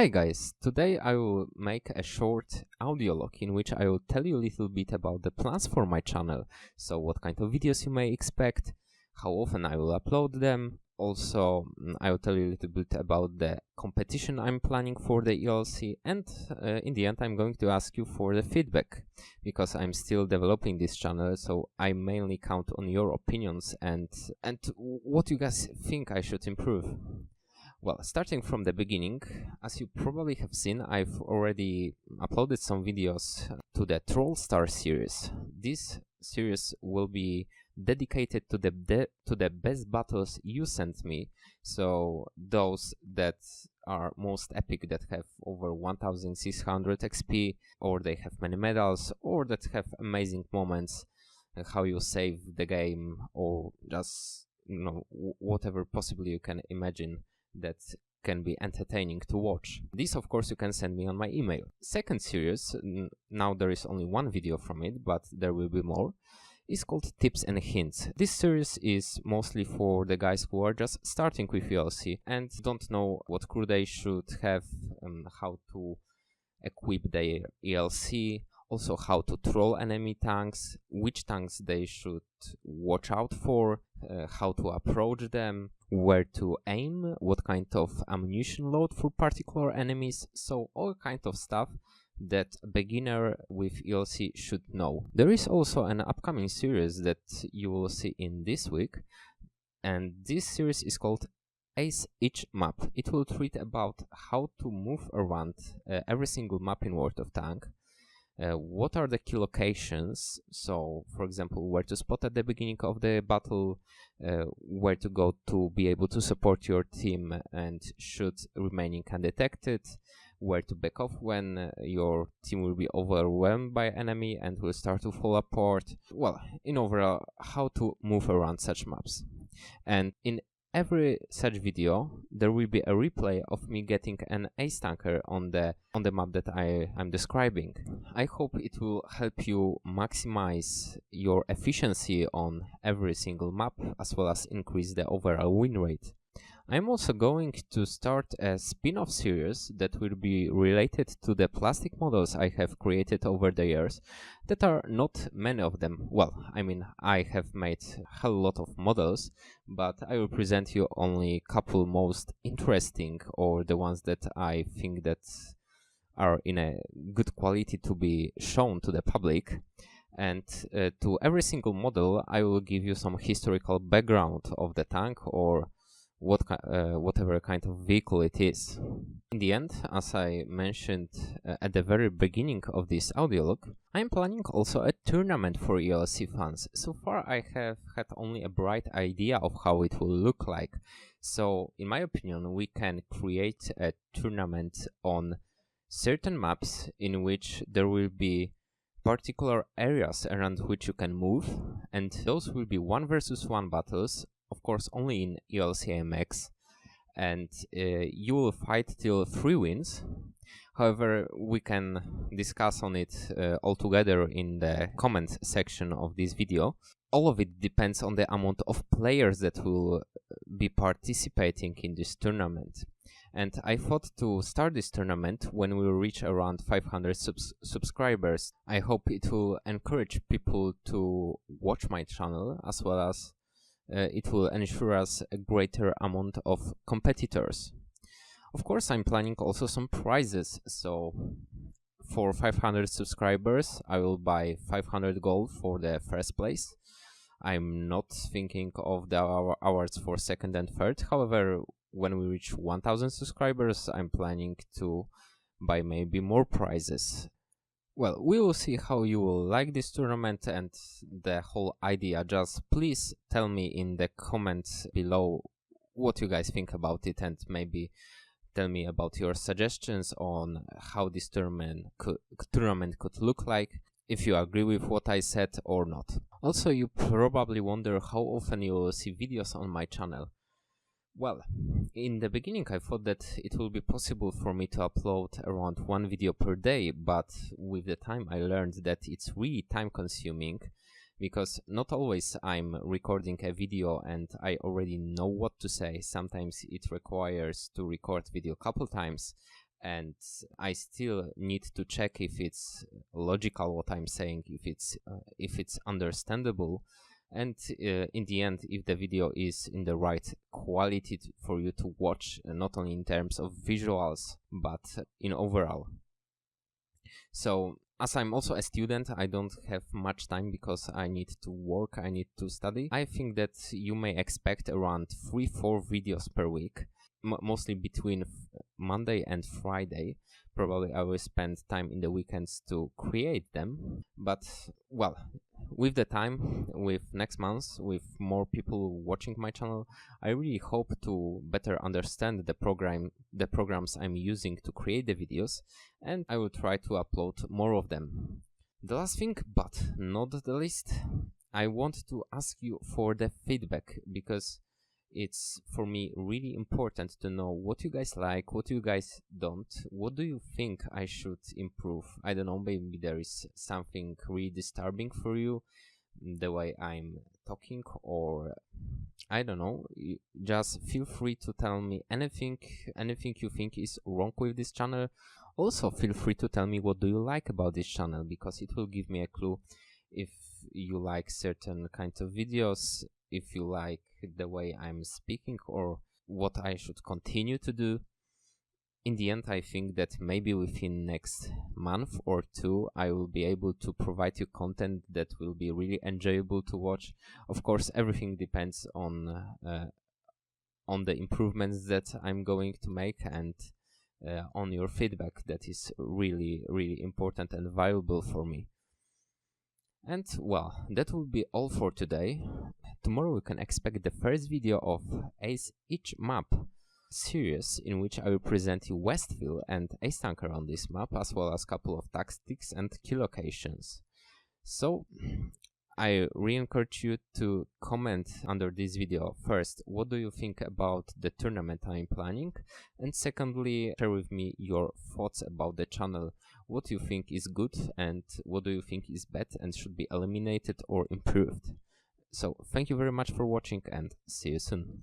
Hey guys, today I will make a short audio log in which I will tell you a little bit about the plans for my channel. So what kind of videos you may expect, how often I will upload them. Also, mm, I will tell you a little bit about the competition I'm planning for the ELC and uh, in the end I'm going to ask you for the feedback because I'm still developing this channel so I mainly count on your opinions and, and what you guys think I should improve. Well, starting from the beginning, as you probably have seen, I've already uploaded some videos to the Trollstar series. This series will be dedicated to the de to the best battles you sent me. So those that are most epic that have over 1600 XP or they have many medals or that have amazing moments how you save the game or just you know whatever possibly you can imagine that can be entertaining to watch. This of course you can send me on my email. Second series, now there is only one video from it, but there will be more, is called Tips and Hints. This series is mostly for the guys who are just starting with ELC and don't know what crew they should have, um, how to equip their ELC, also how to troll enemy tanks, which tanks they should watch out for, uh, how to approach them, where to aim, what kind of ammunition load for particular enemies, so all kind of stuff that beginner with ELC should know. There is also an upcoming series that you will see in this week, and this series is called Ace Each Map. It will treat about how to move around uh, every single map in World of Tank, uh, what are the key locations? So for example where to spot at the beginning of the battle uh, where to go to be able to support your team and shoot remaining undetected where to back off when uh, your team will be overwhelmed by enemy and will start to fall apart. Well in overall how to move around such maps. And in every such video there will be a replay of me getting an ace tanker on the on the map that I am describing. I hope it will help you maximize your efficiency on every single map as well as increase the overall win rate. I'm also going to start a spin-off series that will be related to the plastic models I have created over the years that are not many of them. Well, I mean, I have made a lot of models, but I will present you only couple most interesting or the ones that I think that are in a good quality to be shown to the public and uh, to every single model I will give you some historical background of the tank or what uh, whatever kind of vehicle it is. In the end, as I mentioned uh, at the very beginning of this audio log, I am planning also a tournament for ELC fans. So far I have had only a bright idea of how it will look like. So in my opinion, we can create a tournament on certain maps in which there will be particular areas around which you can move and those will be one versus one battles of course only in ELCMX and uh, you will fight till three wins. However, we can discuss on it uh, all together in the comment section of this video. All of it depends on the amount of players that will uh, be participating in this tournament. And I thought to start this tournament when we reach around 500 subs subscribers. I hope it will encourage people to watch my channel as well as Uh, it will ensure us a greater amount of competitors. Of course, I'm planning also some prizes, so for 500 subscribers, I will buy 500 gold for the first place. I'm not thinking of the awards for second and third, however, when we reach 1000 subscribers, I'm planning to buy maybe more prizes. Well, we will see how you will like this tournament and the whole idea. Just please tell me in the comments below what you guys think about it and maybe tell me about your suggestions on how this tournament could, tournament could look like, if you agree with what I said or not. Also, you probably wonder how often you will see videos on my channel. Well, in the beginning I thought that it will be possible for me to upload around one video per day, but with the time I learned that it's really time consuming because not always I'm recording a video and I already know what to say. Sometimes it requires to record video a couple times and I still need to check if it's logical what I'm saying, if it's uh, if it's understandable, and uh, in the end, if the video is in the right quality for you to watch, uh, not only in terms of visuals but in overall. So as I'm also a student, I don't have much time because I need to work, I need to study. I think that you may expect around 3 4 videos per week m- mostly between Monday and Friday. Probably I will spend time in the weekends to create them. But well, with the time, with next months, with more people watching my channel, I really hope to better understand the program, the programs I'm using to create the videos, and I will try to upload more of them. The last thing, but not the least, I want to ask you for the feedback because it's for me really important to know what you guys like, what you guys don't. What do you think I should improve? I don't know, maybe there is something really disturbing for you, mm, the way I'm talking, or I don't know. Just feel free to tell me anything, anything you think is wrong with this channel. Also, feel free to tell me what do you like about this channel because it will give me a clue if you like certain kinds of videos if you like the way I'm speaking or what I should continue to do. In the end, I think that maybe within next month or two, I will be able to provide you content that will be really enjoyable to watch. Of course, everything depends on uh, on the improvements that I'm going to make and uh, on your feedback that is really really important and valuable for me. And well, that will be all for today. Tomorrow we can expect the first video of Ace Each Map series in which I will present you Westville and Ace Tanker on this map as well as couple of tactics and key locations. So I re-encourage you to comment under this video first what do you think about the tournament I'm planning and secondly share with me your thoughts about the channel what you think is good and what do you think is bad and should be eliminated or improved. So thank you very much for watching and see you soon.